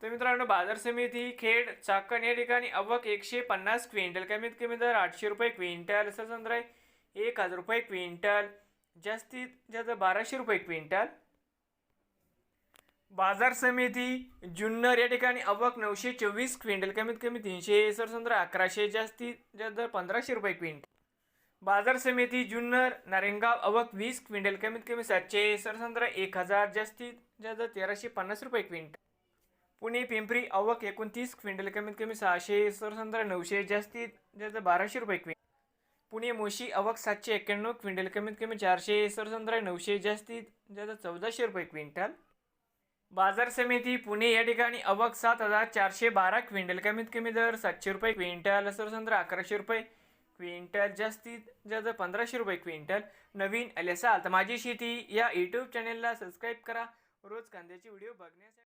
तर मित्रांनो बाजार समिती खेड चाकण या ठिकाणी अवक एकशे पन्नास क्विंटल. कमीत कमी दर आठशे रुपये क्विंटल असं समजा एक हजार रुपये क्विंटल. जास्तीत जास्त बाराशे रुपये क्विंटल. बाजार समिती जुन्नर या ठिकाणी अवक नऊशे चोवीस क्विंटल. कमीत कमी तीनशे सरसंद्र अकराशे. जास्तीत जास्त दर पंधराशे रुपये क्विंटल. बाजार समिती जुन्नर नारेंगाव अवक वीस क्विंटल. कमीत कमी सातशे सरसंद्र एक हजार. जास्तीत जास्त तेराशे पन्नास रुपये क्विंटल. पुणे पिंपरी अवक एकोणतीस क्विंटल कमीत कमी सहाशे सरसंद्र नऊशे जास्तीत जास्त बाराशे रुपये क्विंटल पुणे मोशी अवक सातशे एक्क्याण्णव क्विंटल कमीत कमी चारशे सरसंद्र नऊशे जास्तीत जास्त चौदाशे रुपये क्विंटल. बाजार समिती पुणे या ठिकाणी अवक सात हजार चारशे बारा क्विंटल कमीत कमी दर सातशे रुपये क्विंटल सरसंद्र अकराशे रुपये क्विंटल जास्तीत जास्त पंधराशे रुपये क्विंटल. नवीन अलेसाल तर माझी शेती या यूट्यूब चॅनेलला सबस्क्राईब करा. रोज कांद्याचे व्हिडिओ बघण्यासाठी